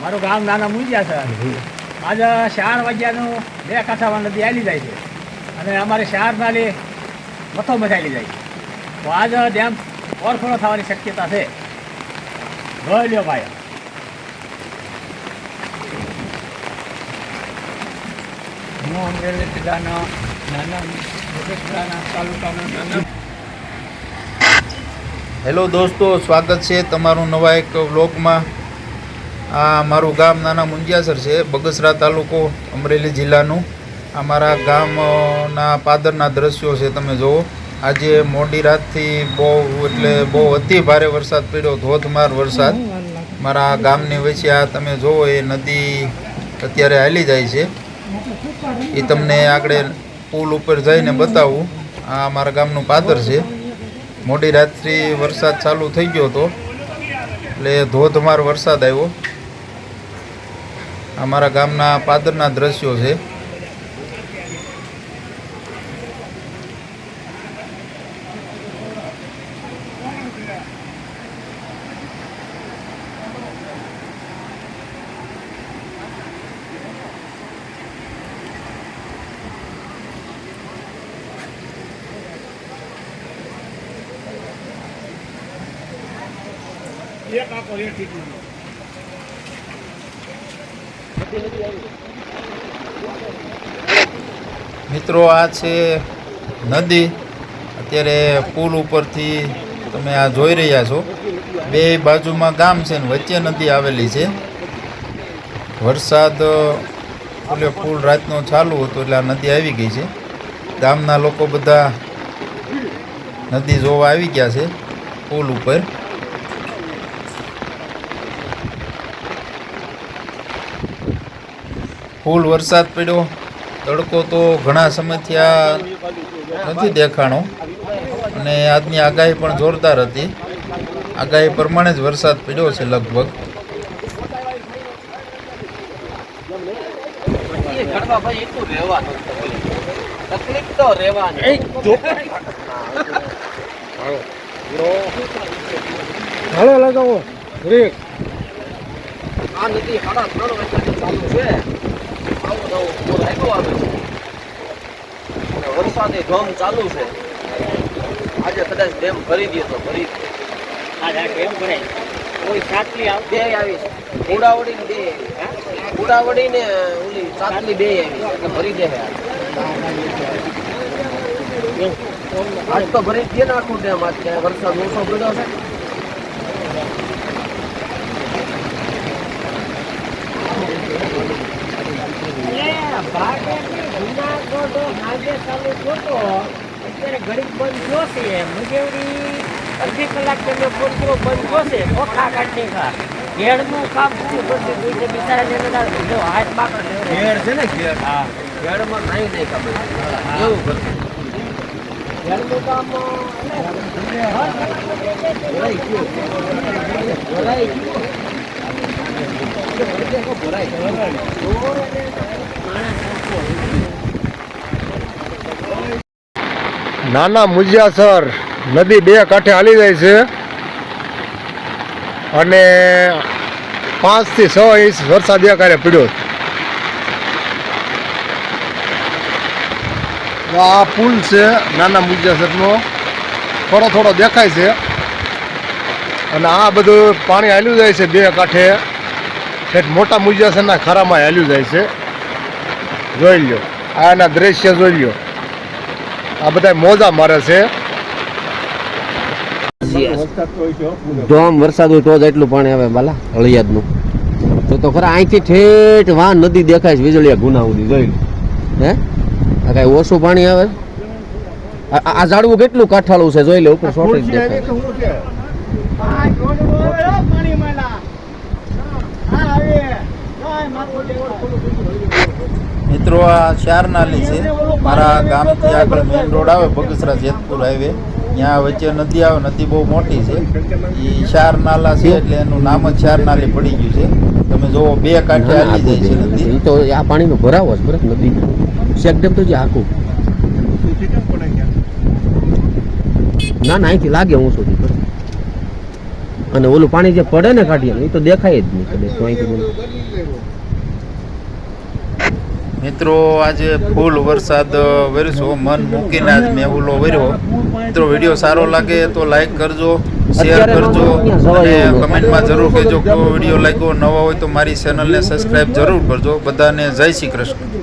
મારું ગામ નાના મુંજિયા છે. આજે ચાર વાગ્યાનું બે કાંઠામાં નદી આવી જાય છે. અને અમારે ચાર નાલી મથો મચાવી જાય છે. તો આજે ડેમ ઓરફોડો થવાની શક્યતા છે. જોઈ લ્યો ભાઈ. હું અમરેલી જિલ્લાના નાના તાલુકાના હેલો દોસ્તો, સ્વાગત છે તમારું નવા એક વ્લોગમાં. આ મારું ગામ નાના મુંજિયાસર છે, બગસરા તાલુકો અમરેલી જિલ્લાનું. આ મારા ગામના પાદરના દ્રશ્યો છે, તમે જુઓ આજે મોડી રાતથી બહુ એટલે બહુ અતિ ભારે વરસાદ પડ્યો, ધોધમાર વરસાદ. મારા ગામની વચ્ચે આ તમે જુઓ એ નદી અત્યારે હાલી જાય છે. એ તમને આગળ પુલ ઉપર જઈને બતાવું. આ મારા ગામનું પાદર છે. મોડી રાત્રિ વરસાદ ચાલુ થઈ ગયો હતો. એટલે ધોધમાર વરસાદ આવ્યો. અમારા ગામના પાદરના દ્રશ્યો છે. એક આખો એક ઠીકનો મિત્રો, આ છે નદી. અત્યારે પુલ ઉપરથી તમે આ જોઈ રહ્યા છો. બે બાજુમાં ગામ છે ને વચ્ચે નદી આવેલી છે. વરસાદ એટલે પુલ રાતનો ચાલુ હતો એટલે આ નદી આવી ગઈ છે. ગામના લોકો બધા નદી જોવા આવી ગયા છે પુલ ઉપર. ફૂલ વરસાદ પડ્યો. તડકો તો ઘણા સમયથી આ નથી દેખાણો. અને આજની આગાહી પણ જોરદાર હતી. આગાહી પ્રમાણે જ વરસાદ પડ્યો છે લગભગ. હાલો લગાવો. આ નદી સાડા ત્રણ ચાલુ છે. આવું નવું પૂર આવ્યું આવે છે વરસાદે ધોમ ચાલુ છે. આજે કદાચ ડેમ ભરી દે તો ભરી દે. આ કેમ કરે કોઈ સાતલી આવતી બે આવી છે. ઉડાવડી ને બે. ઉડાવડી ને ઓલી સાતલી બે આવી એટલે ભરી દે આજ તો ભરી દે ને આખું ડેમ. આજ વરસાદ ઓછો પડ્યો છે. અત્યારે ઘડીક બંધ થયો છે મુજેવડી અડધી કલાક તમે ફોન કરો બંધ થયો છે ઓખા કાઢી ખા ઘેરનું કામ પૂરું કરશે કોઈ છે બિચારાને બધા જો હાથ બાકડ ઘેડ છે ને ઘેર? હા. ઘેડમાં કાંઈ નહીં ખબર એવું કરશે કામ ભરાઈ ગયું. ભરાઈ ગયું. નાના મુજિયાસર નદી બે કાંઠે હાલી જાય છે. અને પાંચથી છ ઇંચ વરસાદ એકારે પડ્યો આ પુલ છે નાના મુજિયાસરનો. થોડો થોડો દેખાય છે. અને આ બધું પાણી હાલ્યું જાય છે બે કાંઠે. ઠેઠ મોટા મુજિયાસરના ખારામાં હાલ્યું જાય છે. જોઈ લ્યો. આ એના દ્રશ્ય જોઈ લ્યો. આ બધા મોજા મારે છે. ધોમ વરસાદ હોય તો જ એટલું પાણી આવે બાલા હળિયાદનું. તો તો ખરા અહીંથી ઠેઠ વાં નદી દેખાય છે વીજળીયા ગુના સુધી જોઈ હે? આ કાંઈ ઓછું પાણી આવે? આ- ઝાડવું કેટલું કાઠાળું છે જોઈ લે ઉપર સોટી દેખાય. મિત્રો આ ચાર નાલી છે. મારા ગામથી આગળ મેઇન રોડ આવે બગસરા જેતપુર હાઈવે ત્યાં વચ્ચે નદી આવે નદી બહુ મોટી છે. એ ચાર નાલા છે એટલે એનું નામ જ ચાર નાલી પડી ગયું છે. તમે જોવો બે કાંઠે હાલી જાય છે નદી. તો આ પાણીનો ભરાવો છે બરાબર નદી શેકડેમ તો જે આખું ના ના અહીંથી લાગે હું સુધી અને ઓલું પાણી જે પડે ને કાઢીએ એ તો દેખાય જ નહીં. કદાચ તો અહીંથી. મિત્રો આજે ફૂલ વરસાદ વરસો મન મૂકીને આજ મેં ઓલો વર્યો. મિત્રો વીડિયો સારો લાગે તો લાઈક કરજો શેર કરજો અને કમેન્ટમાં જરૂર કહેજો. કયો વીડિયો લાગ્યો નવા હોય તો મારી ચેનલને સબસ્ક્રાઈબ જરૂર કરજો. બધાને જય શ્રી કૃષ્ણ.